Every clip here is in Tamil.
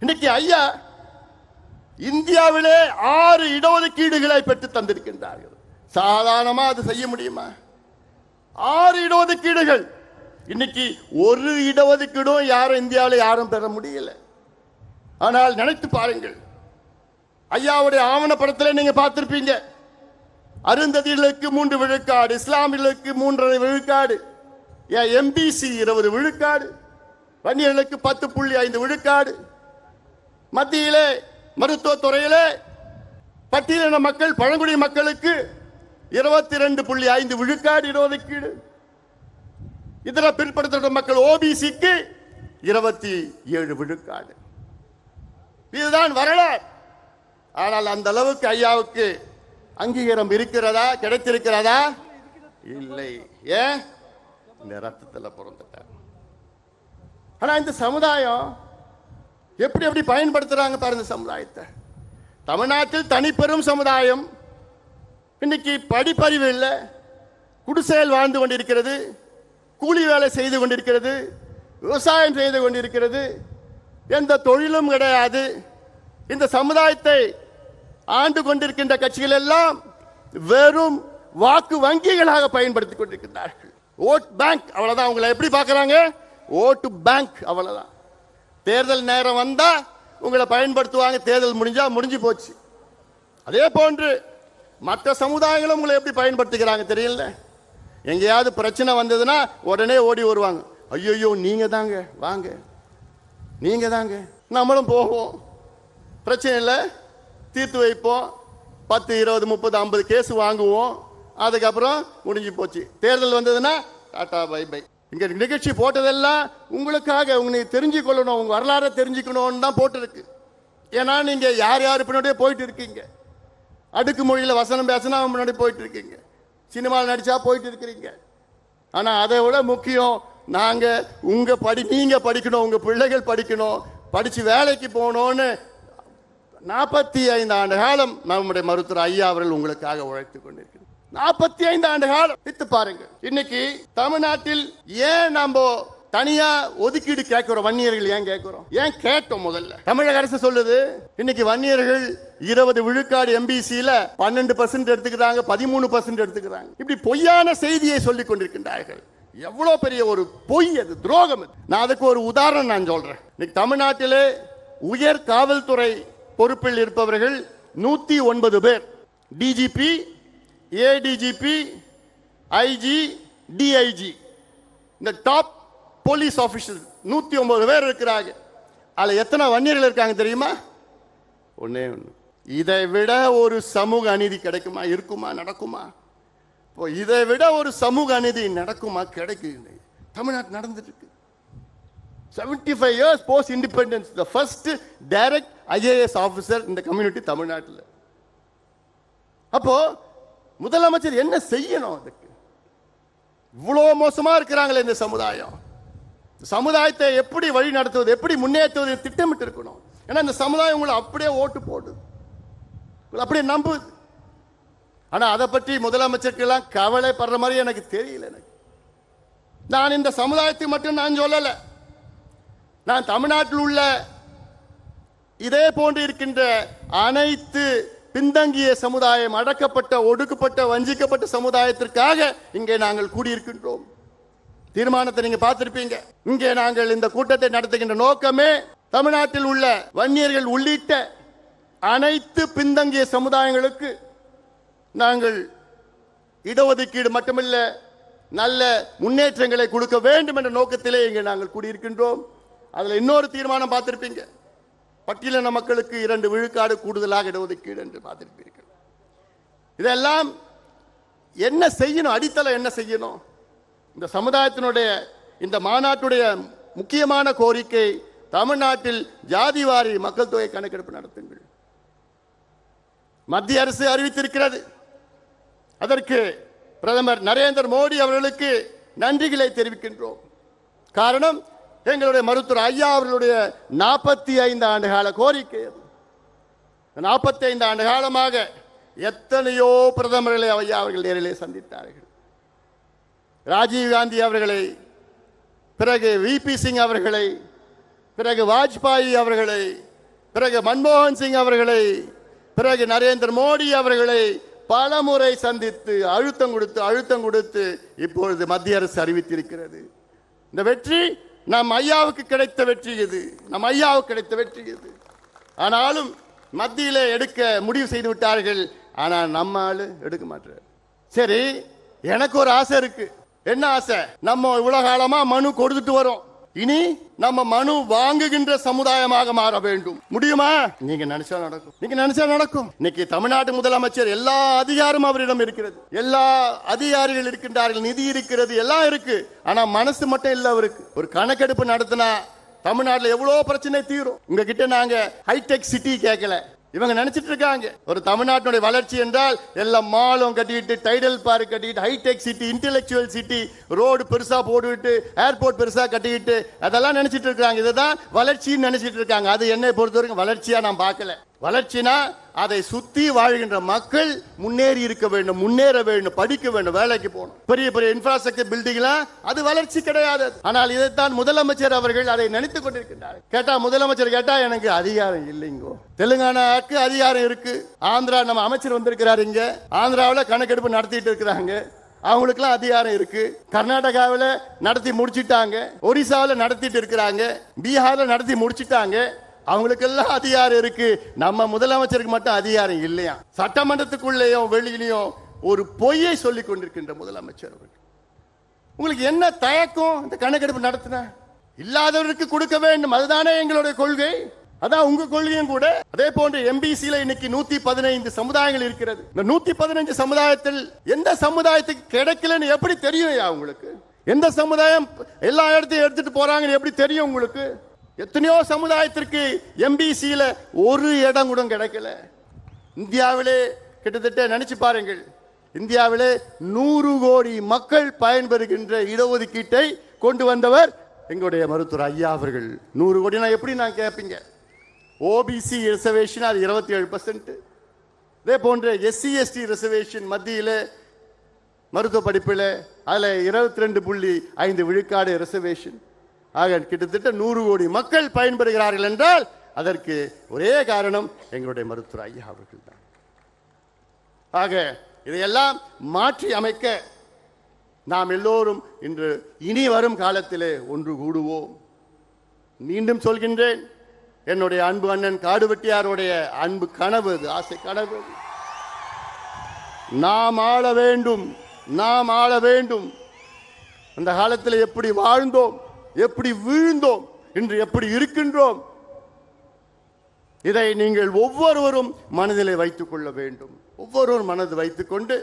இன்னைக்கு ஐயா இந்தியாவிலே ஆறு இடஒதுக்கீடுகளை பெற்று தந்திருக்கின்றார்கள். சாதாரணமா அது செய்ய முடியுமா? ஆறு இடஒதுக்கீடுகள். இன்னைக்கு ஒரு இடஒதுக்கீடும் யாரும் இந்தியாவில் யாரும் பெற முடியல. ஆனால் நினைத்து பாருங்கள். ஐயாவுடைய ஆவணப்படத்தில் நீங்க பார்த்திருப்பீங்க. அருந்ததிகளுக்கு மூன்று விழுக்காடு இஸ்லாமியர்களுக்கு மூன்றரை விழுக்காடு ஏன் எம்பிசி இருபது விழுக்காடு வன்னியர்களுக்கு பத்து புள்ளி ஐந்து விழுக்காடு மத்தியிலே மருத்துவத்துறையிலே பட்டியலின மக்கள் பழங்குடி மக்களுக்கு இருபத்தி ரெண்டு புள்ளி ஐந்து விழுக்காடு இடஒதுக்கீடு. இதர பிற்படுத்தப்பட்ட மக்கள் ஓபிசிக்கு இருபத்தி ஏழு விழுக்காடு. இதுதான் வரலாறு. ஆனால் அந்த அளவுக்கு ஐயாவுக்கு அங்கீகாரம் இருக்கிறதா கிடைத்திருக்கிறதா? இல்லை. ஏன்? இந்த ரத்தத்தில் பிறந்துட்டார். ஆனால் இந்த சமுதாயம் எப்படி எப்படி பயன்படுத்துறாங்க பாருங்க இந்த சமுதாயத்தை. தமிழ்நாட்டில் தனிப்பெரும் சமுதாயம். இன்னைக்கு படிப்பறிவு இல்லை. குடிசையில் வாழ்ந்து கொண்டிருக்கிறது. கூலி வேலை செய்து கொண்டிருக்கிறது. விவசாயம் செய்து கொண்டிருக்கிறது. எந்த தொழிலும் கிடையாது. இந்த சமுதாயத்தை ஆண்டு கொண்டிருக்கின்ற கட்சிகள் எல்லாம் வெறும் வாக்கு வங்கிகளாக பயன்படுத்திக் கொண்டிருக்கிறார்கள் ஓட் பேங்க் அவ்வளவுதான். அவங்களை எப்படி பார்க்கறாங்க? ஓட்டு பேங்க் அவ்வளவுதான். தேர்தல் நேரம் வந்தா உங்களை பயன்படுத்துவாங்க. தேர்தல் முடிஞ்சா முடிஞ்சு போச்சு. அதே போன்று மற்ற சமுதாயங்களும் உங்களை எப்படி பயன்படுத்திக்கிறாங்க தெரியல? எங்கேயாவது பிரச்சனை வந்ததுன்னா உடனே ஓடி வருவாங்க. ஐயோ நீங்க தாங்க வாங்க. நீங்க தாங்க. நம்மளும் போவோம். பிரச்சனை இல்லை. தீர்த்து வைப்போம். பத்து இருபது முப்பது ஐம்பது கேஸ் வாங்குவோம். அதுக்கப்புறம் முடிஞ்சு போச்சு. தேர்தல் வந்ததுன்னா டாட்டா பை பை. இங்க நிகழ்ச்சி போட்டதெல்லாம் உங்களுக்காக உங்களை தெரிஞ்சு கொள்ளணும் உங்க வரலாறை தெரிஞ்சுக்கணும்னு தான் போட்டிருக்கு. ஏன்னா நீங்க யார் யார் பின்னாடியே போயிட்டு இருக்கீங்க அடுக்கு மொழியில் வசனம் பேசினா முன்னாடி போயிட்டு இருக்கீங்க சினிமாவில் நடிச்சா போயிட்டு இருக்கிறீங்க ஆனா அதை விட முக்கியம் நாங்க உங்க படி நீங்க படிக்கணும் உங்க பிள்ளைகள் படிக்கணும் படிச்சு வேலைக்கு போகணும்னு நாற்பத்தி ஐந்து ஆண்டு காலம் நம்முடைய மருத்துவர் ஐயா அவர்கள் உங்களுக்காக உழைத்து கொண்டிருக்கிறார். நாற்பத்தி ஐந்து ஆண்டு காலம். வித்து பாருங்க இன்னைக்கு தமிழ்நாட்டில் ஏன் நம்ம தனியா ஒதுக்கீடு கேட்கிறோம்? வன்னியர்கள் ஏன் கேட்கிறோம்? ஏன் கேட்டோம் முதல்ல? தமிழக அரசு சொல்லுது இன்னைக்கு வன்னியர்கள் இருபது விழுக்காடு எம்பிசியில பன்னெண்டு பர்சன்ட் எடுத்துக்கிறாங்க பதிமூணு பர்சன்ட் எடுத்துக்கிறாங்க. இப்படி பொய்யான செய்தியை சொல்லிக் கொண்டிருக்கின்றார்கள். எவ்வளவு பெரிய ஒரு பொய் அது துரோகம் அது. நான் அதுக்கு ஒரு உதாரணம் நான் சொல்றேன். இன்னைக்கு தமிழ்நாட்டிலே உயர் காவல்துறை பொறுப்பில் இருப்பவர்கள் நூத்தி ஒன்பது பேர். டிஜிபி ஏடிஜிபி ஐஜி டிஐஜி இந்த டாப் போலீஸ் ஆஃபீஸர் நூற்றி ஒம்பது பேர் இருக்கிறாங்க. அதில் எத்தனை வன்னியர்கள் இருக்காங்க தெரியுமா? ஒன்றே ஒன்று இதை விட ஒரு சமூக அநீதி கிடைக்குமா? இருக்குமா? நடக்குமா? இப்போ இதை விட ஒரு சமூக அநீதி நடக்குமா? கிடைக்குது. தமிழ்நாட்டு நடந்துட்டு இருக்கு. 75 five years post independence the first direct IAS officer இந்த கம்யூனிட்டி தமிழ்நாட்டில். அப்போது முதலமைச்சர் என்ன செய்யணும் அதுக்கு? இவ்வளோ மோசமா இருக்கிறாங்களே இந்த சமுதாயம். சமுதாயத்தை எப்படி வழி நடத்துவது எப்படி முன்னேற்றுவது திட்டமிட்டு இருக்கணும். ஏன்னா இந்த சமுதாயம் உங்களை அப்படியே ஓட்டு போடுது. உங்களை அப்படியே நம்புது. ஆனா அதை பற்றி முதலமைச்சருக்கெல்லாம் கவலைப்படுற மாதிரி எனக்கு தெரியல எனக்கு. நான் இந்த சமுதாயத்தை மட்டும் நான் சொல்லலை. நான் தமிழ்நாட்டில் உள்ள இதே போன்று இருக்கின்ற அனைத்து பின்தங்கிய சமுதாயம் அடக்கப்பட்ட ஒடுக்கப்பட்ட வஞ்சிக்கப்பட்ட சமுதாயத்திற்காக இங்கே நாங்கள் கூடியிருக்கின்றோம். தீர்மானத்தை நீங்க பார்த்திருப்பீங்க. இங்கே நாங்கள் இந்த கூட்டத்தை நடத்துகின்ற நோக்கமே தமிழ்நாட்டில் உள்ள வன்னியர்கள் உள்ளிட்ட அனைத்து பின்தங்கிய சமுதாயங்களுக்கு நாங்கள் இடஒதுக்கீடு மட்டுமல்ல நல்ல முன்னேற்றங்களை கொடுக்க வேண்டும் என்ற நோக்கத்திலே இங்கே நாங்கள் கூடியிருக்கின்றோம். அதில் இன்னொரு தீர்மானம் பார்த்திருப்பீங்க. பட்டியலின மக்களுக்கு இரண்டு விழுக்காடு கூடுதலாக இடஒதுக்கீடு என்று பார்த்திருப்பீர்கள். இதெல்லாம் என்ன செய்யணும்? அடித்தளம் என்ன செய்யணும்? இந்த சமுதாயத்தினுடைய இந்த மாநாட்டுடைய முக்கியமான கோரிக்கை தமிழ்நாட்டில் ஜாதிவாரி மக்கள் தொகை கணக்கெடுப்பு நடத்துங்கள். மத்திய அரசு அறிவித்திருக்கிறது. அதற்கு பிரதமர் நரேந்திர மோடி அவர்களுக்கு நன்றிகளை தெரிவிக்கின்றோம். காரணம் எங்களுடைய மருத்துவர் ஐயா அவர்களுடைய நாற்பத்தி ஐந்து ஆண்டு கால கோரிக்கை. நாற்பத்தி ஐந்து ஆண்டு காலமாக எத்தனையோ பிரதமர்களை ஐயா அவர்கள் நேரிலே சந்தித்தார்கள். ராஜீவ் காந்தி அவர்களை பிறகு விபி சிங் அவர்களை பிறகு வாஜ்பாயி அவர்களை பிறகு மன்மோகன் சிங் அவர்களை பிறகு நரேந்திர மோடி அவர்களை பல முறை சந்தித்து அழுத்தம் கொடுத்து அழுத்தம் கொடுத்து இப்பொழுது மத்திய அரசு அறிவித்திருக்கிறது. இந்த வெற்றி நம் ஐயாவுக்கு கிடைத்த வெற்றி இது நம் ஐயாவுக்கு கிடைத்த வெற்றி இது ஆனாலும் மத்தியில் எடுக்க முடிவு செய்து விட்டார்கள். ஆனால் நம்ம ஆள் எடுக்க மாட்டார். சரி எனக்கு ஒரு ஆசை இருக்கு. என்ன ஆசை? நம்ம இவ்வளோ காலமாக மனு கொடுத்துட்டு வரோம். இனி நம்ம மனு வாங்குகின்ற சமுதாயமாக மாற வேண்டும். முடியுமா? நீங்க நினைச்சா நடக்கும். நீங்க நினைச்சா நடக்கும். இன்னைக்கு தமிழ்நாட்டு முதலமைச்சர் எல்லா அதிகாரம் அவரிடம் இருக்கிறது. எல்லா அதிகாரிகள் இருக்கின்றார்கள் நிதி இருக்கிறது எல்லாம் இருக்கு. ஆனா மனசு மட்டும் இல்ல அவருக்கு. ஒரு கணக்கெடுப்பு நடத்தினா தமிழ்நாட்டில் எவ்வளோ பிரச்சனை தீரும். உங்ககிட்ட நாங்கள் ஹைடெக் சிட்டி கேட்கல இவங்க நினைச்சிட்டு இருக்காங்க. ஒரு தமிழ்நாட்டினுடைய வளர்ச்சி என்றால் எல்லாம் மாலும் கட்டிட்டு டைடல் பார்க் கட்டிட்டு hitech city intellectual city road பெருசா போட்டுவிட்டு ஏர்போர்ட் பெருசா கட்டிக்கிட்டு அதெல்லாம் நினைச்சிட்டு இருக்காங்க. இதுதான் வளர்ச்சின்னு நினைச்சிட்டு இருக்காங்க. அது என்னை பொறுத்த வரைக்கும் வளர்ச்சியா நான் பார்க்கல. வளர்ச்சினா அதை சுத்தி வாழ்கின்ற மக்கள் முன்னேறி இருக்க வேண்டும் முன்னேற வேண்டும் படிக்க வேண்டும் வேலைக்கு போகணும். பெரிய பெரிய இன்ஃப்ராஸ்ட்ரக்சர் பில்டிங்லாம் அது வளர்ச்சி கிடையாது. ஆனால் இதைத்தான் முதலமைச்சர் அவர்கள் அதை நினைத்துக் கொண்டிருக்கின்றார் கேட்டா முதலமைச்சர் கேட்டா எனக்கு அதிகாரம் இல்லைங்கோ. தெலுங்கானாக்கு அதிகாரம் இருக்கு. ஆந்திரா நம்ம அமைச்சர் வந்திருக்கிறாரு இங்க. ஆந்திராவில் கணக்கெடுப்பு நடத்திட்டு இருக்கிறாங்க. அவங்களுக்குலாம் அதிகாரம் இருக்கு. கர்நாடகாவில் நடத்தி முடிச்சிட்டாங்க. ஒரிசாவில் நடத்திட்டு இருக்கிறாங்க. பீகாரில் நடத்தி முடிச்சிட்டாங்க. அவங்களுக்கெல்லாம் அதிகாரம் இருக்கு. நம்ம முதலமைச்சருக்கு மட்டும் அதிகாரம் இல்லையா? சட்டமன்றத்துக்குள்ளேயும் வெளியிலையும் ஒரு பொய்யை சொல்லிக் கொண்டிருக்கின்ற முதலமைச்சர் அவர்கள். உங்களுக்கு என்ன தயக்கம் இந்த கணக்கெடுப்பு நடத்தின? இல்லாதவருக்கு கொடுக்க வேண்டும். அதுதானே எங்களுடைய கொள்கை. அதான் உங்க கொள்கையும் கூட. அதே போன்று எம்பிசில இன்னைக்கு நூத்தி பதினைந்து சமுதாயங்கள் இருக்கிறது. இந்த நூத்தி பதினைந்து சமுதாயத்தில் எந்த சமுதாயத்துக்கு கிடைக்கலன்னு எப்படி தெரியும் உங்களுக்கு? எந்த சமுதாயம் எல்லா இடத்தையும் எடுத்துட்டு போறாங்கன்னு எப்படி தெரியும் உங்களுக்கு? எத்தனையோ சமுதாயத்திற்கு எம்பிசியில் ஒரு இடம் கூட கிடைக்கல. இந்தியாவிலே கிட்டத்தட்ட நினைச்சு பாருங்கள். இந்தியாவிலே நூறு கோடி மக்கள் பயன்பெறுகின்ற இடஒதுக்கீட்டை கொண்டு வந்தவர் எங்களுடைய மருத்துவர் ஐயா அவர்கள். நூறு கோடினா எப்படி நான் கேட்பீங்க ஓபிசி ரிசர்வேஷன் அது இருபத்தி ஏழு பர்சன்ட் இதே போன்ற எஸ்சி எஸ்டி ரிசர்வேஷன் மத்தியில் மருத்துவ படிப்பில் அதில் இருபத்தி ரெண்டு புள்ளி ஐந்து விழுக்காடு ரிசர்வேஷன் ஆக கிட்டத்தட்ட நூறு கோடி மக்கள் பயன்பெறுகிறார்கள் என்றால் அதற்கு ஒரே காரணம் எங்களுடைய மருத்துவர் ஐயா அவர்கள் தான் ஆக இதையெல்லாம் மாற்றி அமைக்க நாம் எல்லோரும் இன்று இனி வரும் காலத்திலே ஒன்று கூடுவோம். மீண்டும் சொல்கின்றேன் என்னுடைய அன்பு அண்ணன் காடுவெட்டியாருடைய அன்பு கனவு அது ஆசை கனவு. நாம் ஆள வேண்டும் நாம் ஆள வேண்டும். அந்த காலத்தில் எப்படி வாழ்ந்தோம்? எப்படி வீழ்ந்தோம் இன்று எப்படி இருக்கின்றோம் இதை நீங்கள் ஒவ்வொருவரும் மனதிலே வைத்துக் கொள்ள வேண்டும். ஒவ்வொருவரும் மனது வைத்துக்கொண்டு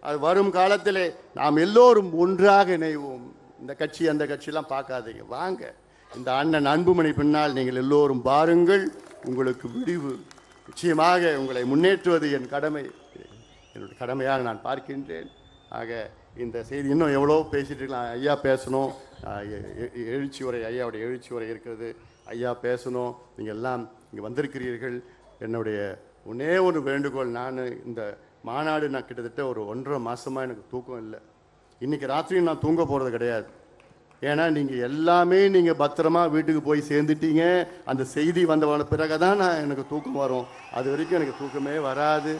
அது வரும் காலத்திலே நாம் எல்லோரும் ஒன்றாக இணைவோம். இந்த கட்சி அந்த கட்சியெல்லாம் பார்க்காதீங்க. வாங்க. இந்த அண்ணன் அன்புமணி பின்னால் நீங்கள் எல்லோரும் பாருங்கள். உங்களுக்கு விடிவு. நிச்சயமாக உங்களை முன்னேற்றுவது என் கடமை. என்னுடைய கடமையாக நான் பார்க்கின்றேன். ஆக இந்த செய்தி இன்னும் எவ்வளோ பேசிட்டு இருக்கலாம். ஐயா பேசணும். எழுச்சி உரை ஐயாவுடைய எழுச்சி உரை இருக்கிறது. ஐயா பேசணும். நீங்கள் எல்லாம் இங்கே வந்திருக்கிறீர்கள். என்னுடைய ஒன்னே ஒரு வேண்டுகோள். நான் இந்த மாநாடு நான் கிட்டத்தட்ட ஒரு ஒன்றரை மாதமாக எனக்கு தூக்கம் இல்லை. இன்றைக்கி ராத்திரியும் நான் தூங்க போகிறது கிடையாது. ஏன்னா நீங்கள் எல்லாமே நீங்கள் பத்திரமா வீட்டுக்கு போய் சேர்ந்துட்டீங்க. அந்த செய்தி வந்தவன பிறகு தான் நான் எனக்கு தூக்கம் வரும். அது வரைக்கும் எனக்கு தூக்கமே வராது.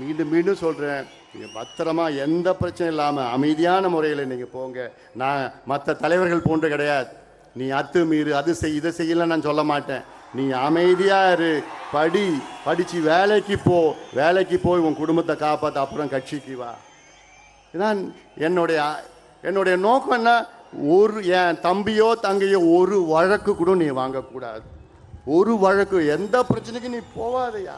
மீண்டும் மீண்டும் சொல்கிறேன் நீங்கள் பத்திரமா எந்த பிரச்சனையும் இல்லாமல் அமைதியான முறையில் நீங்கள் போங்க. நான் மற்ற தலைவர்கள் போன்று கிடையாது. நீ அத்து மீறு அது செய் இதை செய்யலை நான் சொல்ல மாட்டேன். நீ அமைதியாக இரு. படி படித்து வேலைக்கு போ. வேலைக்கு போய் உன் குடும்பத்தை காப்பாற்ற அப்புறம் கட்சிக்கு வா. இதான் என்னுடைய என்னுடைய நோக்கம் என்ன? ஒரு என் தம்பியோ தங்கையோ ஒரு வழக்கு கூட நீ வாங்கக்கூடாது. ஒரு வழக்கு எந்த பிரச்சனைக்கும் நீ போவாதையா.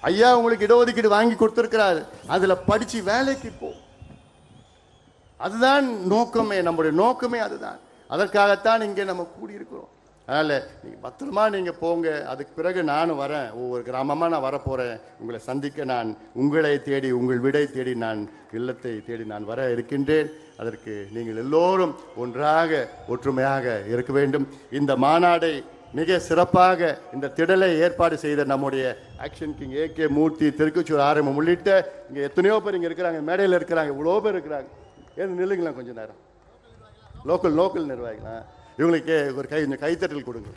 ஐயா உங்களுக்கு இடஒதுக்கீடு வாங்கி கொடுத்துருக்கிறாரு. அதில் படித்து வேலைக்கு போ. அதுதான் நோக்கமே நம்முடைய நோக்கமே அதுதான். அதற்காகத்தான் இங்கே நம்ம கூடியிருக்கிறோம். அதனால் நீங்கள் பத்திரமா நீங்கள் போங்க. அதுக்கு பிறகு நானும் வரேன். ஒவ்வொரு கிராமமாக நான் வரப்போகிறேன் உங்களை சந்திக்க நான் உங்களை தேடி உங்கள் விடை தேடி நான் இல்லத்தை தேடி நான் வர இருக்கின்றேன். அதற்கு நீங்கள் எல்லோரும் ஒன்றாக ஒற்றுமையாக இருக்க வேண்டும். இந்த மாநாடை மிக சிறப்பாக இந்த திடலை ஏற்பாடு செய்த நம்முடைய action king A K Murthy Thirukkuchur ஆரம்பம் உள்ளிட்ட இங்கே எத்தனையோ பேர் இங்கே இருக்கிறாங்க மேடையில் இருக்கிறாங்க இவ்வளோ பேர் இருக்கிறாங்க. ஏன் நில்லுங்களா கொஞ்சம் நேரம். லோக்கல் லோக்கல் நிர்வாகிகளா? இவங்களுக்கு ஒரு கை கொஞ்சம் கைத்தட்டல் கொடுங்க.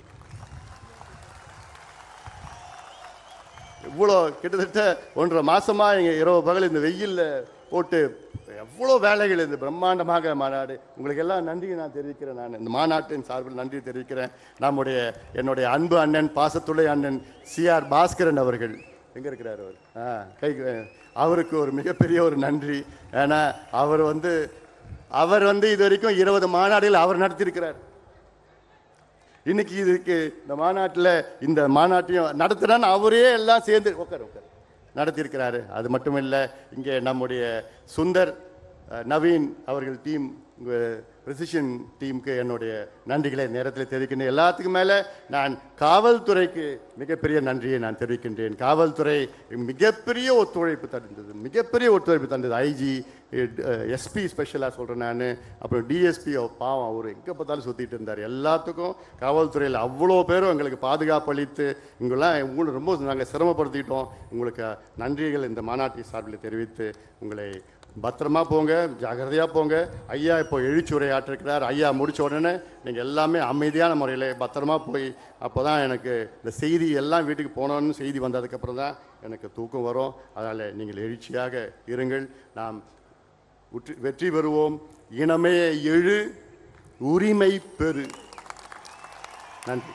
இவ்வளோ கிட்டத்தட்ட ஒன்றரை மாதமாக இங்கே இரவு பகல் இந்த வெயில்ல போட்டு எவ்வளோ வேலைகள் இது பிரம்மாண்டமாக மாநாடு. உங்களுக்கு எல்லாம் நன்றியை நான் தெரிவிக்கிறேன் நான். இந்த மாநாட்டின் சார்பில் நன்றி தெரிவிக்கிறேன். நம்முடைய என்னுடைய அன்பு அண்ணன் பாசத்துளை அண்ணன் சிஆர் பாஸ்கரன் அவர்கள். எங்கே இருக்கிறார் அவர்? ஆ கை அவருக்கு ஒரு மிகப்பெரிய ஒரு நன்றி. ஏன்னா அவர் வந்து அவர் வந்து இது வரைக்கும் இருபது மாநாடுகள் அவர் நடத்தியிருக்கிறார். இன்னைக்கு இதுக்கு இந்த மாநாட்டில் இந்த மாநாட்டையும் நடத்துனான்னு அவரே எல்லாம் சேர்ந்து உட்கார் உட்கார். நடத்தியிருக்கிறாரு. அது மட்டுமில்லை இங்கே நம்முடைய சுந்தர் நவீன் அவர்கள் டீம் உங்கள் ரிசிஷன் டீமுக்கு என்னுடைய நன்றிகளை நேரத்தில் தெரிவிக்கின்றேன் எல்லாத்துக்கும் மேலே நான் காவல்துறைக்கு மிகப்பெரிய நன்றியை நான் தெரிவிக்கின்றேன். காவல்துறை மிகப்பெரிய ஒத்துழைப்பு தந்தது. மிகப்பெரிய ஒத்துழைப்பு தந்தது. ஐஜி எஸ்பி ஸ்பெஷலாக சொல்கிறேன் நான். அப்புறம் டிஎஸ்பி பாவம் அவர் எங்கே பார்த்தாலும் சுற்றிட்டு இருந்தார். எல்லாத்துக்கும் காவல்துறையில் அவ்வளோ பேரும் எங்களுக்கு பாதுகாப்பு அளித்து இங்கெல்லாம் உங்களுக்கு ரொம்ப நாங்கள் சிரமப்படுத்திட்டோம் உங்களுக்கு நன்றிகள் இந்த மாநாட்டை சார்பில் தெரிவித்து உங்களை பத்திரமா போங்க ஜாகிரதையாக போங்க. ஐயா இப்போ எழுச்சி உரையாற்றிருக்கிறார் ஐயா முடிச்ச உடனே நீங்கள் எல்லாமே அமைதியான முறையில் பத்திரமா போய் அப்போ தான் எனக்கு இந்த செய்தி எல்லாம் வீட்டுக்கு போனோன்னு செய்தி வந்ததுக்கப்புறம் தான் எனக்கு தூக்கம் வரும். அதனால் நீங்கள் எழுச்சியாக இருங்கள். நாம் உற்று வெற்றி பெறுவோம். இனமே எழு உரிமை பெறு. நன்றி.